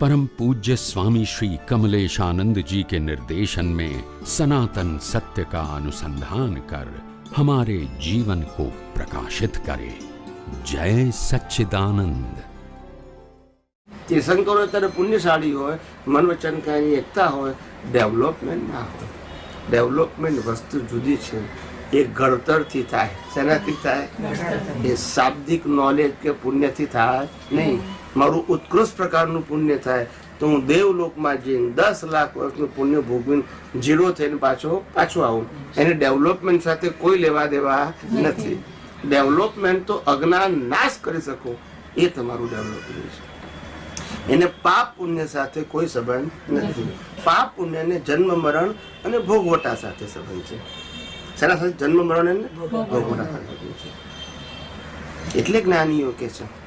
परम पूज्य स्वामी श्री कमलेशानंद जी के निर्देशन में सनातन सत्य का अनुसंधान कर हमारे जीवन को प्रकाशित करे जय सच्चिदानंद તીર્થંકરો અત્યારે પુણ્યશાળી હોય મન વચન કાયની એકતા હોય ડેવલપમેન્ટ ના હોય ડેવલપમેન્ટ વસ્તુ જુદી છે એ ઘડતરથી થાય શેનાથી થાય એ શાબ્દિક નોલેજ કે પુણ્યથી થાય નહીં મારું ઉત્કૃષ્ટ પ્રકારનું પુણ્ય થાય તો હું દેવલોકમાં જઈને દસ લાખ વર્ષનું પુણ્ય ભોગવીને જીરો થઈને પાછો પાછો આવું. એને ડેવલપમેન્ટ સાથે કોઈ લેવા દેવા નથી. ડેવલપમેન્ટ તો અજ્ઞાન નાશ કરી શકો એ તમારું ડેવલપમેન્ટ છે. એને પાપ પુણ્ય સાથે કોઈ સંબંધ નથી. પાપ પુણ્યને જન્મ મરણ અને ભોગવટા સાથે સંબંધ છે. શેના સાથે? જન્મ મરણ અને ભોગવટા. સાથે છે. એટલે જ્ઞાનીઓ કે છે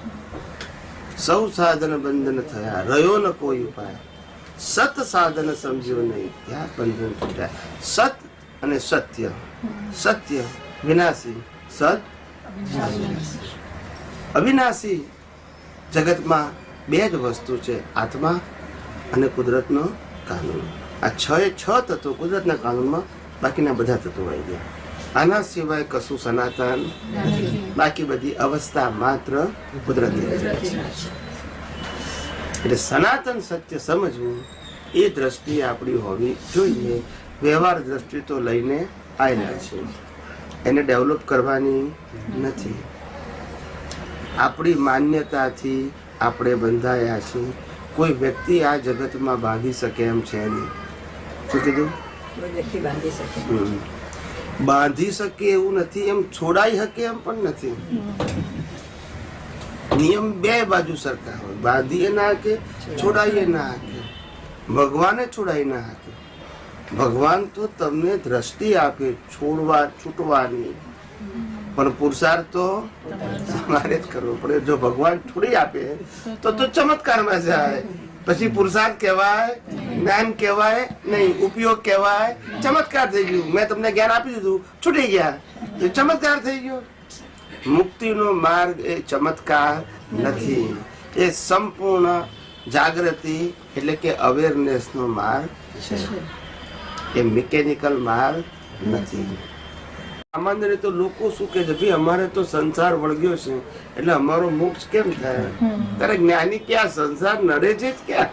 સૌ સાધન બંધન થયા, રહ્યો ન કોઈ ઉપાય. સત સાધન સમજ્યો નહીં, ત્યાં બંધન છૂટ્યા. સત અને સત્ય. સત્ય, વિનાશી. સત, અવિનાશી. જગતમાં બે જ વસ્તુ છે, આત્મા અને કુદરતનો કાનૂન. આ છ એ છ તત્વો કુદરતના કાનૂનમાં બાકીના બધા તત્વો આવી ગયા. આના સિવાય કશું સનાતન બાકી બધી અવસ્થા માત્ર કુદરતી એટલે સનાતન સત્ય સમજવું એ દ્રષ્ટિ આપણી હોવી જોઈએ. વ્યવહાર દ્રષ્ટિ તો લઈને આવેલા છે. એને ડેવલપ કરવાની નથી. આપણી માન્યતાથી આપણે બંધાયા છીએ. કોઈ વ્યક્તિ આ જગતમાં બાંધી શકે એમ છે નહીં. શું કીધું? બાંધી શકે. બાંધી શકે એવું નથી, એમ છોડાઈ શકે એમ પણ નથી. નિયમ બે બાજુ સરખા હોય. બાંધીએ ના કે છોડાઈએ ના હાકે. ભગવાને છોડાઈ ના હાકે. ભગવાન તો તમને દ્રષ્ટિ આપે, છોડવા, છૂટવાની. પણ પુરુષાર્થ તો તમારે જ કરવો પડે. જો ભગવાન છોડી આપે, તો તો ચમત્કારમાં જાય. પછી પુરુષાર્થ કહેવાય, જ્ઞાન કહેવાય, નહીં, ઉપયોગ કહેવાય. ચમત્કાર થઈ ગયું. મેં તમને જ્ઞાન આપી દીધું, છૂટી ગયા. તો ચમત્કાર થઈ ગયો. મુક્તિનો માર્ગ એ ચમત્કાર નથી. એ સંપૂર્ણ જાગૃતિ એટલે કે અવેરનેસનો માર્ગ છે. એ મિકેનિકલ માર્ગ નથી. સામાન્ય રીતે લોકો શું કે છે ભાઈ અમારે તો સંસાર વળગ્યો છે એટલે અમારો મોક્ષ કેમ થાય? તારે જ્ઞાની ક્યાં? સંસાર નડે છે જ ક્યાં?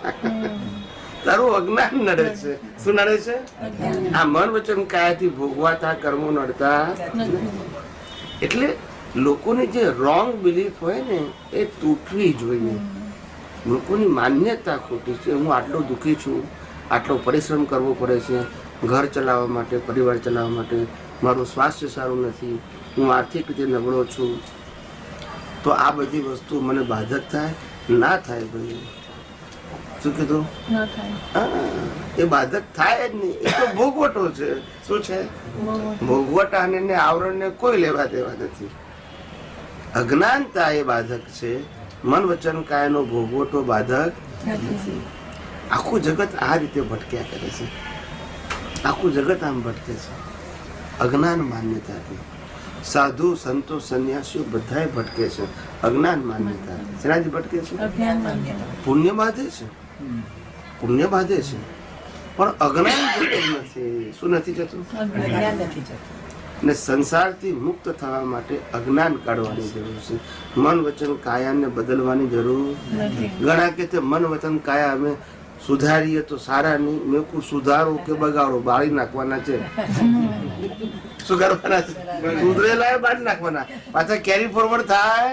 તારું અજ્ઞાન નડે છે. શું નડે છે? આ મન વચન કાયાથી ભોગવાતા કર્મો નડતા? એટલે લોકોની જે રોંગ બિલીફ હોય ને એ તૂટવી જોઈએ. લોકોની માન્યતા ખોટી છે. હું આટલો દુઃખી છું આટલો પરિશ્રમ કરવો પડે છે ઘર ચલાવવા માટે પરિવાર ચલાવવા માટે. મારું સ્વાસ્થ્ય સારું નથી હું આર્થિક રીતે નબળો છું. તો આ બધી વસ્તુ મને બાધક થાય? ના થાય ભાઈ શું કીધું? એ બાધક થાય જ નહીં. એ તો ભોગવટો છે. શું છે? ભોગવટ. અને આવરણને કોઈ લેવા દેવા નથી. અજ્ઞાનતા એ બાધક છે. મન વચન કાયનો ભોગવટો બાધક નથી. આખું જગત આ રીતે ભટક્યા કરે છે. આખું જગત આમ ભટકે છે. અજ્ઞાન માન્યતાથી સાધુ સંતો સંન્યાસીઓ બધાએ ભટકે છે. અજ્ઞાન માન્યતા. શેનાથી ભટકે છે? પુણ્ય બાંધે છે. પુણ્ય બાંધે છે. પણ અજ્ઞાન જતું નથી. શું નથી જતું? ને સંસારથી મુક્ત થવા માટે અજ્ઞાન કાઢવાની જરૂર છે. મન વચન કાયાને બદલવાની જરૂર નથી. ઘણા કે મન વચન કાયા અમે સુધારીએ તો સારા નહીં મેં કહું સુધારો કે બગાડો, બાળી નાખવાના છે. શું કરવાના છે? સુધરેલા બાળી નાખવાના. પાછા કેરી ફોરવર્ડ થાય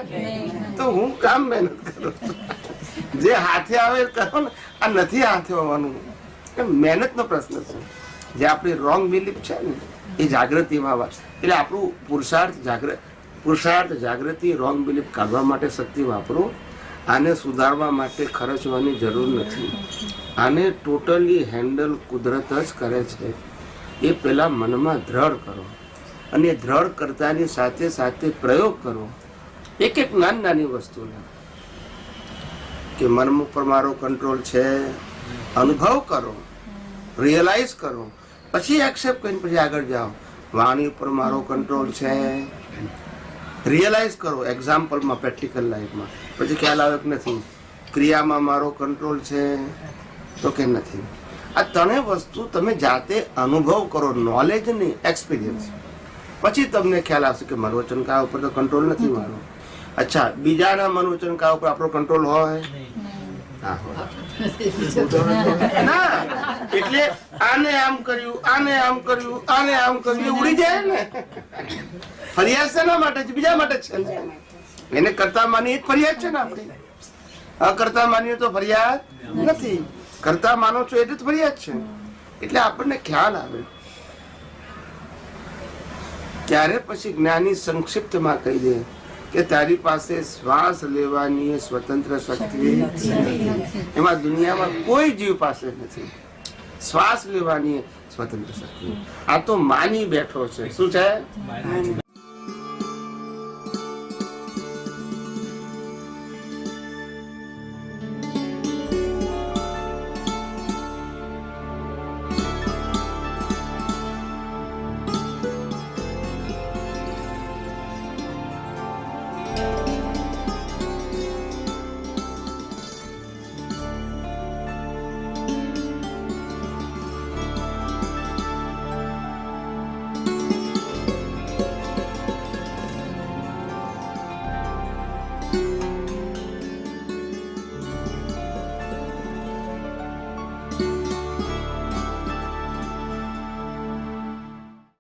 તો હું કામ મહેનત કરું જે હાથે આવે કરો ને. આ નથી હાથે આવવાનું મહેનતનો પ્રશ્ન છે. જે આપણી રોંગ બિલીફ છે ને, એ જાગૃતિમાં આવે એટલે આપણું પુરુષાર્થ જાગૃત પુરુષાર્થ, જાગૃતિ રોંગ બિલીફ કાઢવા માટે શક્તિ વાપરો. આને સુધારવા માટે ખર્ચવાની જરૂર નથી. આને ટોટલી હેન્ડલ કુદરત જ કરે છે. એ પહેલાં મનમાં દ્રઢ કરો અને દ્રઢ કરતાની સાથે સાથે પ્રયોગ કરો. એક એક નાની નાની વસ્તુને. કે મન ઉપર મારો કંટ્રોલ છે. અનુભવ કરો. રિયલાઇઝ કરો. પછી એક્સેપ્ટ કરીને પછી આગળ જાઓ. વાણી ઉપર મારો કંટ્રોલ છે. રિયલાઇઝ કરો. એક્ઝામ્પલમાં પ્રેક્ટિકલ લાઈફમાં પછી ખ્યાલ આવે કે નથી. ક્રિયામાં મારો કંટ્રોલ છે, તો કે નથી? આ ત્રણેય વસ્તુ તમે જાતે અનુભવ કરો નોલેજ નહીં એક્સપિરિયન્સ પછી તમને ખ્યાલ આવશે કે મનોવચનકા ઉપર તો કંટ્રોલ નથી મારો? અચ્છા, બીજાના મનોવચનકા ઉપર આપણો કંટ્રોલ હોય? ના, એટલે આને આમ કર્યું, આને આમ કર્યું, આને આમ કર્યું ઉડી જાય ને. ફરિયાદ શેના માટે છે બીજા માટે છે. એને કરતા માની ફરિયાદ છે ને આપણી? અકર્તા માનીએ તો ફરિયાદ નથી. કરતા માનો છો એટલે જ ફરિયાદ છે. એટલે આપણને ખ્યાલ આવે. ત્યારે પછી જ્ઞાની સંક્ષિપ્તમાં કહી દે કે તારી પાસે શ્વાસ લેવાની સ્વતંત્ર શક્તિ એમાં દુનિયામાં કોઈ જીવ પાસે નથી. શ્વાસ લેવાની સ્વતંત્ર શક્તિ. આ તો માની બેઠો છે. શું છે?